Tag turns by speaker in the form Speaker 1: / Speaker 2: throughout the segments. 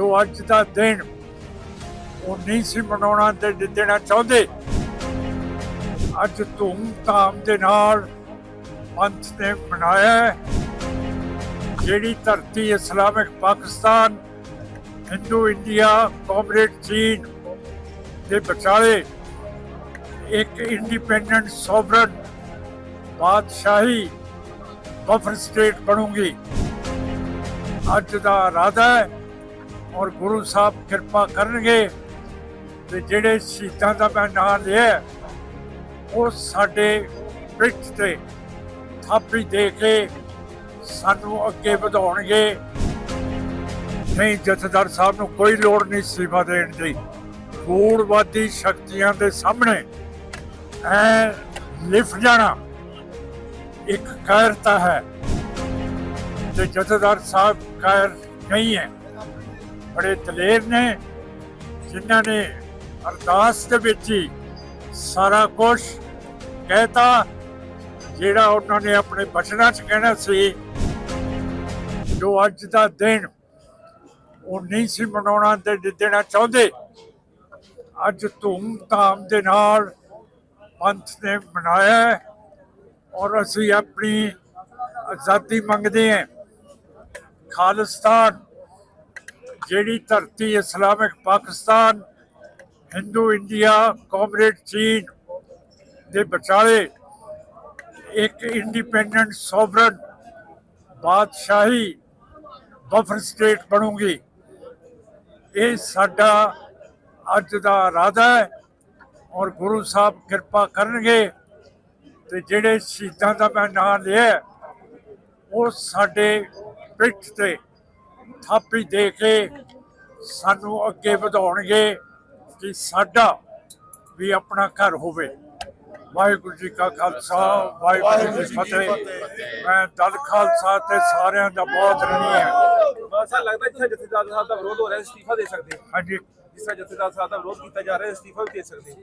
Speaker 1: ਜੋ ਅੱਜ ਦਾ ਦਿਨ ਉਹ ਨਹੀਂ ਸੀ ਮਨਾਉਣਾ ਤੇ ਦੇਣਾ ਚਾਹੁੰਦੇ। ਅੱਜ ਧੂਮ-ਧਾਮ ਦੇ ਨਾਲ ਪੰਥ ਨੇ ਮਨਾਇਆ ਜਿਹੜੀ ਧਰਤੀ Islamic Pakistan, Hindu, India, comrade, ਚੀਨ ਦੇ ਵਿਚਾਲੇ ਇੱਕ ਇੰਡੀਪੈਂਡੈਂਟ ਸੋਵਰਨ ਬਾਦਸ਼ਾਹੀ ਬਫਰ ਸਟੇਟ ਬਣੂਗੀ। ਅੱਜ ਦਾ ਇਰਾਦਾ ਹੈ ਔਰ ਗੁਰੂ ਸਾਹਿਬ ਕਿਰਪਾ ਕਰਨਗੇ ਤੇ ਜਿਹੜੇ ਸ਼ਹੀਦਾਂ ਦਾ ਮੈਂ ਨਾਂ ਲਿਆ ਉਹ ਸਾਡੇ ਪਿੱਠ ਤੇ ਥਾਪੀ ਦੇ ਕੇ ਸਾਨੂੰ ਅੱਗੇ ਵਧਾਉਣਗੇ। ਨਹੀਂ, ਜਥੇਦਾਰ ਸਾਹਿਬ ਨੂੰ ਕੋਈ ਲੋੜ ਨਹੀਂ ਅਸਤੀਫਾ ਦੇਣ ਦੀ। ਗੂੜਵਾਦੀ ਸ਼ਕਤੀਆਂ ਦੇ ਸਾਹਮਣੇ ਐ ਲਿਫ ਜਾਣਾ ਇੱਕ ਕਾਇਰਤਾ ਹੈ। ਤੇ ਜਥੇਦਾਰ ਸਾਹਿਬ ਕਾਇਰ ਨਹੀਂ ਹੈ। ਬੜੇ ਦਲੇਰ ਨੇ, ਜਿਨ੍ਹਾਂ ਨੇ ਅਰਦਾਸ ਦੇ ਵਿੱਚ ਹੀ ਸਾਰਾ ਕੁਝ ਕਹਿਤਾ, ਜਿਹੜਾ ਉਹਨਾਂ ਨੇ ਆਪਣੇ ਬਚਨਾਂ 'ਚ ਕਹਿਣਾ ਸੀ, ਜੋ ਅੱਜ ਦਾ ਦਿਨ ਉਹ ਨਹੀਂ ਸੀ ਮਨਾਉਣਾ ਤੇ ਦੇਣਾ ਚਾਹੁੰਦੇ। ਅੱਜ ਧੂਮ-ਧਾਮ ਦੇ ਨਾਲ ਪੰਥ ਨੇ ਮਨਾਇਆ ਔਰ ਅਸੀਂ ਆਪਣੀ ਆਜ਼ਾਦੀ ਮੰਗਦੇ ਹਾਂ। ਖਾਲਿਸਤਾਨ ਜਿਹੜੀ ਧਰਤੀ Islamic Pakistan, Hindu India, comrade ਚੀਨ ਦੇ ਵਿਚਾਲੇ ਇੱਕ ਇੰਡੀਪੈਂਡੈਂਟ ਸੋਵਰਨ ਬਾਦਸ਼ਾਹੀ ਬਫਰ ਸਟੇਟ ਬਣੂਗੀ। ਇਹ ਸਾਡਾ ਅੱਜ ਦਾ ਇਰਾਦਾ ਹੈ ਔਰ ਗੁਰੂ ਸਾਹਿਬ ਕਿਰਪਾ ਕਰਨਗੇ ਤੇ ਜਿਹੜੇ ਸ਼ਹੀਦਾਂ ਦਾ ਮੈਂ ਨਾਂ ਲਿਆ ਉਹ ਸਾਡੇ ਪਿੱਠ ਤੇ ਥਾਪੀ ਦੇ ਕੇ ਸਾਨੂੰ ਅੱਗੇ ਵਧਾਉਣਗੇ ਕਿ ਸਾਡਾ ਵੀ ਆਪਣਾ ਘਰ ਹੋਵੇ। ਵਾਹਿਗੁਰੂ ਜੀ ਕਾ ਖਾਲਸਾ ਵਾਹਿਗੁਰੂ ਜੀ ਕੀ ਫਤਿਹ। ਮੈਂ ਦਲ ਖਾਲਸਾ ਤੇ ਸਾਰਿਆਂ ਦਾ ਬਹੁਤ ਰਣੀ ਹੈ।
Speaker 2: ਮਾਸਾ ਲੱਗਦਾ ਜਿੱਥੇ ਜਥੇਦਾਰ ਸਾਹਿਬ ਦਾ ਵਿਰੋਧ ਹੋ ਰਿਹਾ ਅਸਤੀਫਾ ਦੇ ਸਕਦੇ। ਹੋ।
Speaker 1: ਹਾਂਜੀ।
Speaker 2: ਜਿਸ ਜਥੇਦਾਰ ਸਾਹਿਬ ਦਾ ਵਿਰੋਧ ਕੀਤਾ ਜਾ ਰਿਹਾ ਅਸਤੀਫਾ ਵੀ ਦੇ ਸਕਦੇ।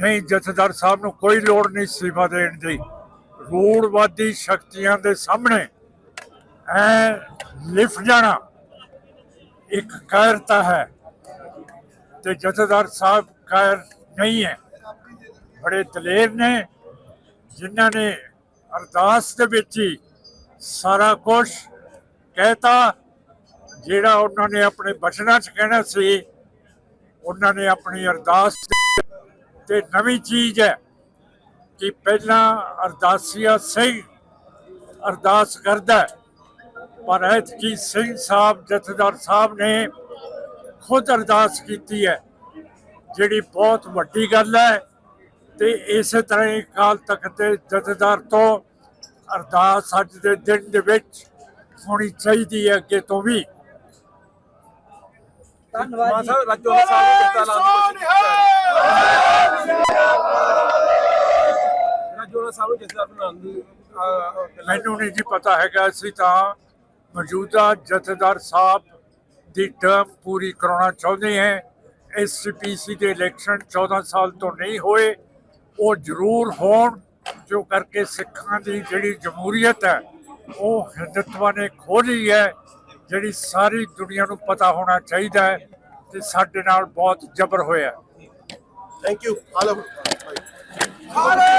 Speaker 1: ਨਹੀਂ ਜਥੇਦਾਰ ਸਾਹਿਬ ਨੂੰ ਕੋਈ ਲੋੜ ਨਹੀਂ ਅਸਤੀਫਾ ਦੇਣ ਦੀ। ਰੂੜਵਾਦੀ ਸ਼ਕਤੀਆਂ ਦੇ ਸਾਹਮਣੇ ਐ ਲਿਫ ਜਾਣਾ। ਇੱਕ ਕਾਇਰਤਾ ਹੈ ਤੇ ਜਥੇਦਾਰ ਸਾਹਿਬ ਕਾਇਰ ਨਹੀਂ ਹੈ। ਬੜੇ ਦਲੇਰ ਨੇ ਜਿਨ੍ਹਾਂ ਨੇ ਅਰਦਾਸ ਦੇ ਵਿੱਚ ਹੀ ਸਾਰਾ ਕੁਝ ਕਹਿਤਾ। ਜਿਹੜਾ ਉਹਨਾਂ ਨੇ ਆਪਣੇ ਬਚਨਾਂ 'ਚ ਕਹਿਣਾ ਸੀ ਉਹਨਾਂ ਨੇ ਆਪਣੀ ਅਰਦਾਸ ਤੇ ਨਵੀਂ ਚੀਜ਼ ਹੈ ਕਿ ਪਹਿਲਾਂ ਅਰਦਾਸੀਆ ਸਿੰਘ ਅਰਦਾਸ ਕਰਦਾ ਹੈ, ਪਰ ਐਤਕੀ ਸਿੰਘ ਸਾਹਿਬ ਜਥੇਦਾਰ ਸਾਹਿਬ ਨੇ ਖੁਦ ਅਰਦਾਸ ਕੀਤੀ ਹੈ ਜਿਹੜੀ ਬਹੁਤ ਵੱਡੀ ਗੱਲ ਹੈ ਤੇ ਇਸੇ ਤਰ੍ਹਾਂ ਹੀ ਕਾਲ ਤਖਤ ਦੇ ਜਥੇਦਾਰ ਤੋਂ ਅਰਦਾਸ ਅੱਜ ਦੇ ਦਿਨ ਦੇ ਵਿੱਚ ਹੋਣੀ ਚਾਹੀਦੀ ਹੈ ਅੱਗੇ ਤੋਂ ਵੀ।
Speaker 2: ਰਾਜੋਲਾ ਸਾਹਿਬ ਲਾਉਣ ਦੀ ਬਣਾਉਣ ਦੀ
Speaker 1: ਮੈਨੂੰ ਨਹੀਂ ਜੀ ਪਤਾ ਹੈਗਾ ਅਸੀਂ ਤਾਂ ਮੌਜੂਦਾ ਜਥੇਦਾਰ ਸਾਹਿਬ ਦੀ ਟਰਮ ਪੂਰੀ ਕਰਾਉਣਾ ਚਾਹੁੰਦੇ ਹਾਂ। ਐਸਸੀਪੀਸੀ ਦੇ ਇਲੈਕਸ਼ਨ 14 ਸਾਲ ਤੋਂ ਨਹੀਂ ਹੋਏ। ਉਹ ਜ਼ਰੂਰ ਹੋਣ ਜੋ ਕਰਕੇ ਸਿੱਖਾਂ ਦੀ ਜਿਹੜੀ ਜਮਹੂਰੀਅਤ ਹੈ ਉਹ ਹਿੰਦੁਤਵਾ ਨੇ ਖੋਲੀ ਹੈ ਜਿਹੜੀ ਸਾਰੀ ਦੁਨੀਆ ਨੂੰ ਪਤਾ ਹੋਣਾ ਚਾਹੀਦਾ ਹੈ ਕਿ ਸਾਡੇ ਨਾਲ ਬਹੁਤ ਜ਼ਬਰ ਹੋਇਆ
Speaker 2: ਥੈਂਕ ਯੂ ਆਲਮ